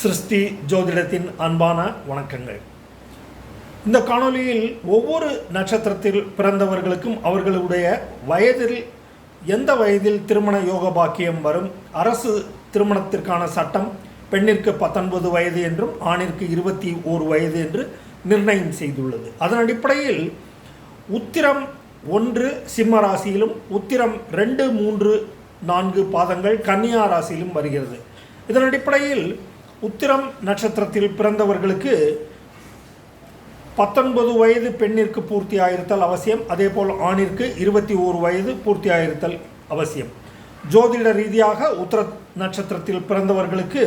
சிருஷ்டி ஜோதிடத்தின் அன்பான வணக்கங்கள். இந்த காணொளியில் ஒவ்வொரு நட்சத்திரத்தில் பிறந்தவர்களுக்கும் அவர்களுடைய வயதில் எந்த வயதில் திருமண யோக பாக்கியம் வரும் அரசு திருமணத்திற்கான சட்டம் பெண்ணிற்கு பத்தொன்பது வயது என்றும் ஆணிற்கு இருபத்தி ஓரு வயது என்று நிர்ணயம் செய்துள்ளது. அதன் அடிப்படையில் உத்திரம் ஒன்று சிம்ம ராசியிலும் உத்திரம் ரெண்டு மூன்று நான்கு பாதங்கள் கன்னியா ராசியிலும் வருகிறது. இதன் அடிப்படையில் உத்திரம் நட்சத்திரத்தில் பிறந்தவர்களுக்கு பத்தொன்பது வயது பெண்ணிற்கு பூர்த்தி ஆயிருத்தல் அவசியம் அதேபோல் ஆணிற்கு இருபத்தி ஓரு வயது பூர்த்தி ஆயிருத்தல் அவசியம். ஜோதிட ரீதியாக உத்திர நட்சத்திரத்தில் பிறந்தவர்களுக்கு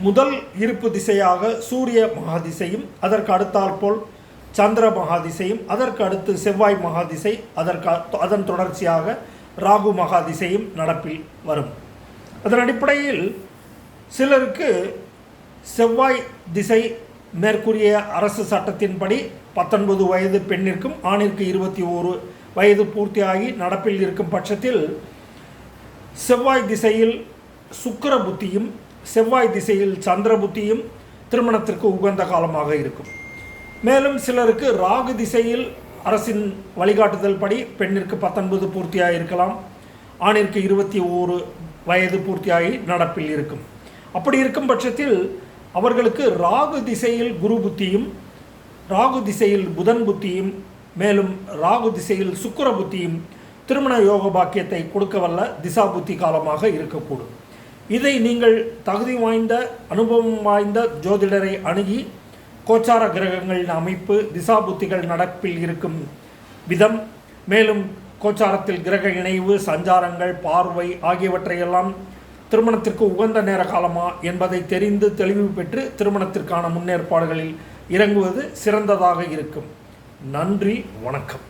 முதல் இருப்பு திசையாக சூரிய மகாதிசையும் அதற்கு அடுத்தாற்போல் சந்திர மகாதிசையும் அதற்கு அடுத்து செவ்வாய் மகாதிசை அதற்கு அதன் தொடர்ச்சியாக ராகு மகாதிசையும் நடப்பில் வரும். அதன் அடிப்படையில் சிலருக்கு செவ்வாய் திசை மேற்கூறிய அரசு சட்டத்தின்படி பத்தொன்பது வயது பெண்ணிற்கும் ஆணிற்கு இருபத்தி ஓரு வயது பூர்த்தியாகி நடப்பில் இருக்கும் பட்சத்தில் செவ்வாய் திசையில் சுக்கிர புத்தியும் செவ்வாய் திசையில் சந்திர புத்தியும் திருமணத்திற்கு உகந்த காலமாக இருக்கும். மேலும் சிலருக்கு ராகு திசையில் அரசின் வழிகாட்டுதல் படி பெண்ணிற்கு பத்தொன்பது பூர்த்தியாக இருக்கலாம் ஆணிற்கு இருபத்தி ஓரு வயது பூர்த்தியாகி நடப்பில் இருக்கும். அப்படி இருக்கும் பட்சத்தில் அவர்களுக்கு ராகு திசையில் குரு புத்தியும் ராகு திசையில் புதன் புத்தியும் மேலும் ராகு திசையில் சுக்கர புத்தியும் திருமண யோக பாக்கியத்தை கொடுக்க வல்ல திசா புத்தி காலமாக இருக்கக்கூடும். இதை நீங்கள் தகுதி வாய்ந்த அனுபவம் வாய்ந்த ஜோதிடரை அணுகி கோச்சார கிரகங்களின் அமைப்பு திசா புத்திகள் நடப்பில் இருக்கும் விதம் மேலும் கோச்சாரத்தில் கிரக இணைவு சஞ்சாரங்கள் பார்வை ஆகியவற்றையெல்லாம் திருமணத்திற்கு உகந்த நேர காலமா என்பதை தெரிந்து தெளிவு பெற்று திருமணத்திற்கான முன்னேற்பாடுகளில் இறங்குவது சிறந்ததாக இருக்கும். நன்றி வணக்கம்.